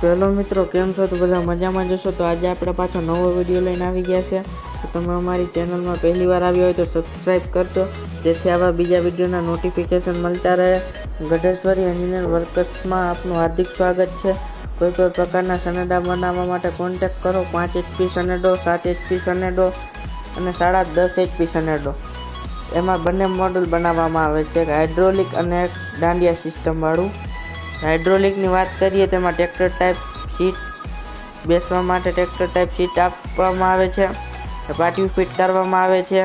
Hello મિત્રો, કેમ છો? તો બધા મજામાં જશો તો આજે આપણે પાછો નવો વીડિયો લઈને આવી ગયા છે. તો તમે અમારી ચેનલમાં પહેલી વાર આવ્યો હોય તો સબસ્ક્રાઈબ કરજો, જેથી આવા બીજા વિડીયોના નોટિફિકેશન મળતા રહે. ગઢેશ્વરી એન્જિનિયર વર્કર્સમાં આપનું હાર્દિક સ્વાગત છે. કોઈ પણ પ્રકારના સનેડા બનાવવા માટે કોન્ટેક્ટ કરો. પાંચ એચપી સનેડો, સાત એચપી સનેડો અને સાડા દસ એચપી સનેડો. એમાં બંને મોડલ બનાવવામાં આવે છે એક હાઇડ્રોલિક અને એક દાંડિયા સિસ્ટમવાળું હાઇડ્રોલિકની વાત કરીએ તેમાં ટ્રેક્ટર ટાઈપ સીટ બેસવા માટે ટ્રેક્ટર ટાઈપ સીટ આપવામાં આવે છે પાટિયું ફિટ કરવામાં આવે છે,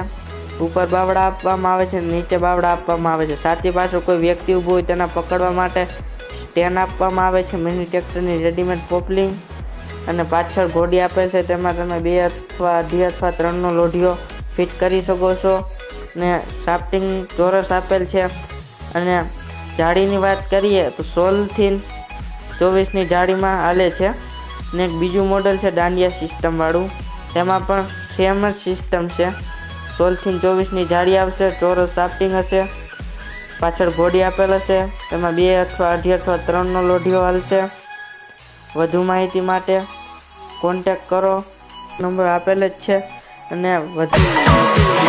ઉપર બાવડા આપવામાં આવે છે, નીચે બાવડા આપવામાં આવે છે. સાથે પાછળ કોઈ વ્યક્તિ ઊભું હોય તેના પકડવા માટે સ્ટેન્ડ આપવામાં આવે છે, મિની ટ્રેક્ટરની રેડીમેડ પોપલિંગ અને પાછળ ઘોડી આપેલ છે. તેમાં તમે બે અથવા અઢી અથવા ત્રણનો લોઢીઓ ફિટ કરી શકો છો ને સાફ્ટિંગ ચોરસ આપેલ છે અને જાળીની વાત કરીએ તો સોળથી ચોવીસની જાળીમાં હાલે છે ને એક બીજું મોડલ છે દાંડિયા સિસ્ટમવાળું. તેમાં પણ સેમ જ સિસ્ટમ છે. સોળથી ચોવીસની જાળી આવશે, ચોરસ સાફ્ટિંગ હશે, પાછળ ઘોડી આપેલ હશે, તેમાં બે અથવા અઢી અથવા ત્રણનો લોઢીઓ હાલશે. વધુ માહિતી માટે કોન્ટેક કરો. નંબર આપેલ જ છે અને વધુ